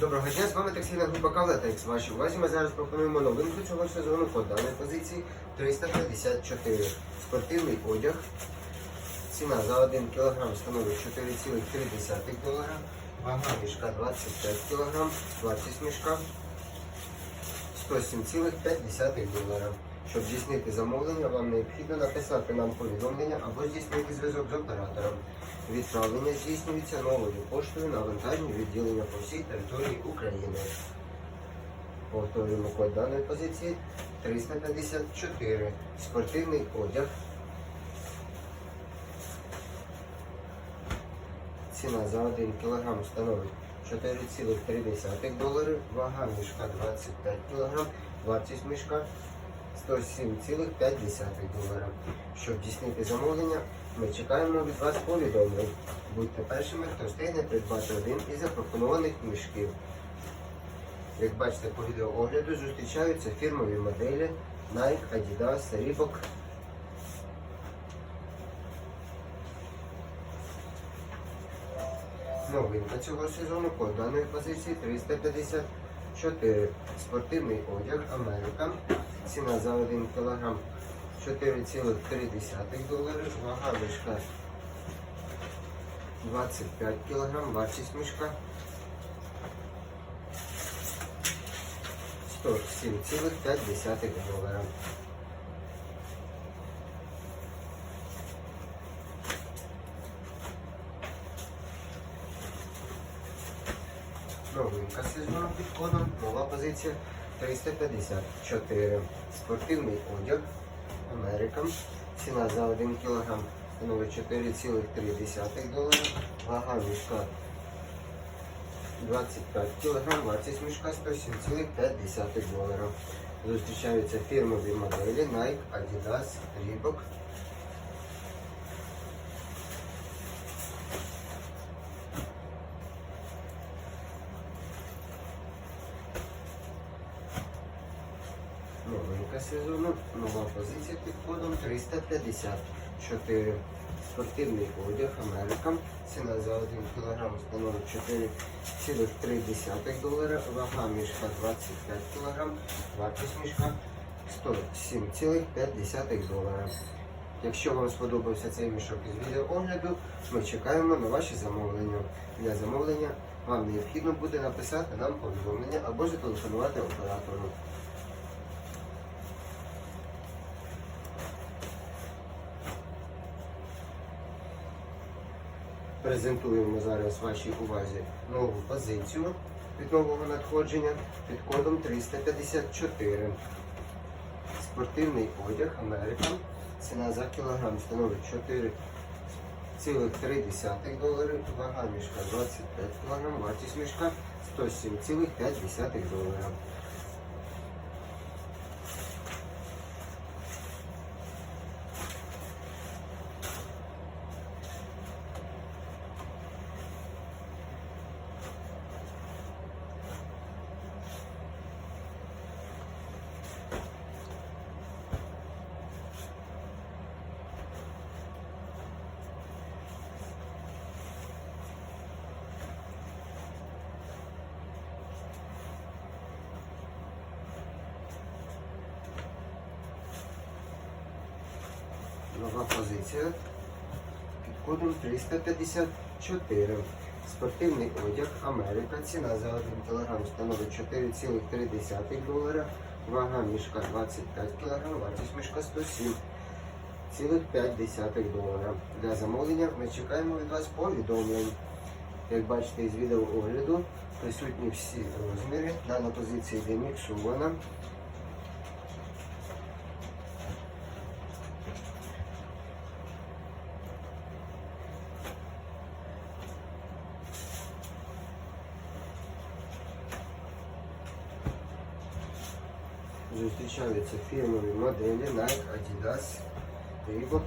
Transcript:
Доброго дня, з вами таксійна група Кавлетекс. Вашій увазі ми зараз пропонуємо новинку цього сезону по даній позиції 354. Спортивний одяг. Ціна за 1 кг становить 4,3 долара. Вага мішка 25 кг, вартість мішка 107,5 долара. Щоб здійснити замовлення, вам необхідно написати нам повідомлення або здійснити зв'язок з оператором. Відправлення здійснюється новою поштою на вантажні відділення по всій території України. Повторюємо код даної позиції 354. Спортивний одяг. Ціна за 1 кг становить 4,3 долари, вага мішка 25 кг, вартість мішка 107,5 долара. Щоб здійснити замовлення, ми чекаємо від вас повідомлень. Будьте першими, хто встигне придбати один із запропонованих мішків. Як бачите по відеоогляду, зустрічаються фірмові моделі Nike, Adidas, Reebok. Новинка цього сезону по даної позиції 354. Спортивний одяг Америка. Ціна за 1 кг 4,3 долари. Вага мішка 25 кг. Вартість мішка 107,5 долара. Новинка сезону під кодом, нова позиція 354. Спортивний одяг Американ. Ціна за 1 кг становить 4,3 долара. Вага мішка 25 кг, вартість мішка 107,5 долара. Зустрічаються фірмові моделі Nike, Adidas, Reebok. Новинка сезону, нова позиція під кодом 354. Спортивний одяг Америка. Ціна за 1 кг становить 4,3 долара. Вага мішка 25 кг. Вартість мішка 107,5 долара. Якщо вам сподобався цей мішок із відеоогляду, ми чекаємо на ваші замовлення. Для замовлення вам необхідно буде написати нам повідомлення або зателефонувати оператору. Презентуємо зараз вашій увазі нову позицію від нового надходження під кодом 354. Спортивний одяг Америка. Ціна за кілограм становить 4,3 долари, вага мішка 25 кг, вартість мішка 107,5 долара. Нова позиція під кодом 354. Спортивний одяг Америка. Ціна за 1 кг становить 4,3 долара. Вага мішка 25 кг, вартість мішка 107,5 долара. Для замовлення ми чекаємо від вас повідомлень. Як бачите із відеоогляду, присутні всі розміри. Дана позиція йде Зустрічаються фірмові моделі Nike, Adidas, Reebok.